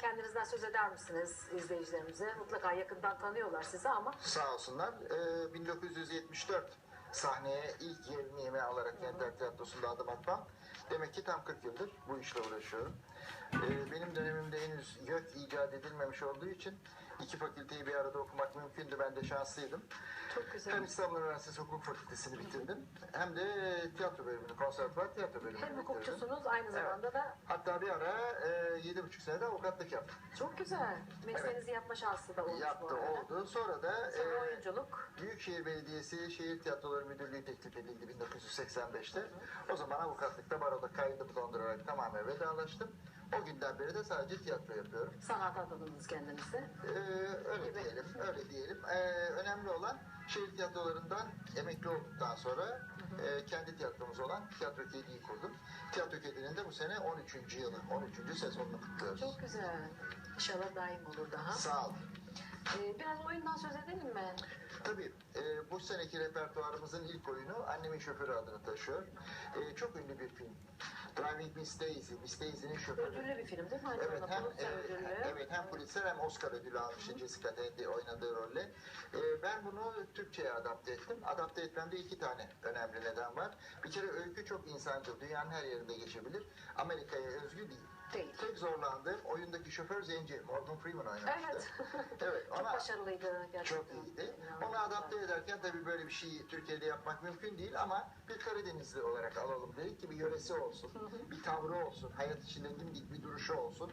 kendinizden söz eder misiniz izleyicilerimize? Mutlaka yakından tanıyorlar sizi ama Sağ olsunlar. Ee, 1974 sahneye ilk yemeğimi alarak Kentler Tiyatrosu'nda adım atmam. Demek ki tam 40 yıldır bu işle uğraşıyorum. Ee, benim dönemimde henüz YÖK icat edilmemiş olduğu için iki fakülteyi bir arada okumak mümkündü. Ben de şanslıydım. çok Hem güzel. İstanbul Üniversitesi Hukuk Fakültesini bitirdim. Hem de tiyatro bölümünü, konservatuvar tiyatro bölümünü Hem hukukçusunuz aynı zamanda da Hatta bir ara e, yedi buçuk senede avukatlık yaptım. çok güzel. Mesleğinizi yapma şansı da olmuş bu Yaptı, arada. oldu. Sonra da Sonra e, oyunculuk. Büyükşehir Belediyesi Şehir Tiyatroları Müdürlüğü teklif edildi 1985'te. O zaman avukatlıkta baroda kaydımı dondurarak tamamen vedalaştım. O günden beri de sadece tiyatro yapıyorum. Sanat adadınız kendinizi. Ee, öyle Gibi. diyelim, öyle diyelim. Ee, önemli olan şehir tiyatrolarından emekli olduktan sonra e, kendi tiyatromuz olan Tiyatro Kedi'yi kurdum. Tiyatro Kedi'nin de bu sene 13. yılı, 13. sezonunu kutluyoruz. Çok güzel. İnşallah daim olur daha. Sağ olun. Ee, biraz oyundan söz edelim mi? Tabii e, bu seneki repertuarımızın ilk oyunu Annemin Şoförü adını taşıyor. E, çok ünlü bir film. Driving Miss Daisy, Miss Daisy'nin şoförü. Ödüllü bir film değil mi? Aynı Evet hem, e, evet hem Pulitzer hem Oscar ödülü almıştı Jessica Tandy oynadığı rolle. Ben bunu Türkçe'ye adapte ettim. Adapte etmemde iki tane önemli neden var. Bir kere öykü çok insancıl, dünyanın her yerinde geçebilir. Amerika'ya özgü değil. Değil. Tek zorlandığım oyundaki şoför Zenci, Morgan Freeman oynamıştı. Evet. evet Çok ona başarılıydı gerçekten. çok iyiydi. Onu adapte ederken tabii böyle bir şeyi Türkiye'de yapmak mümkün değil ama bir Karadenizli olarak alalım dedik ki bir yöresi olsun, bir tavrı olsun, hayat içinde dimdik bir duruşu olsun.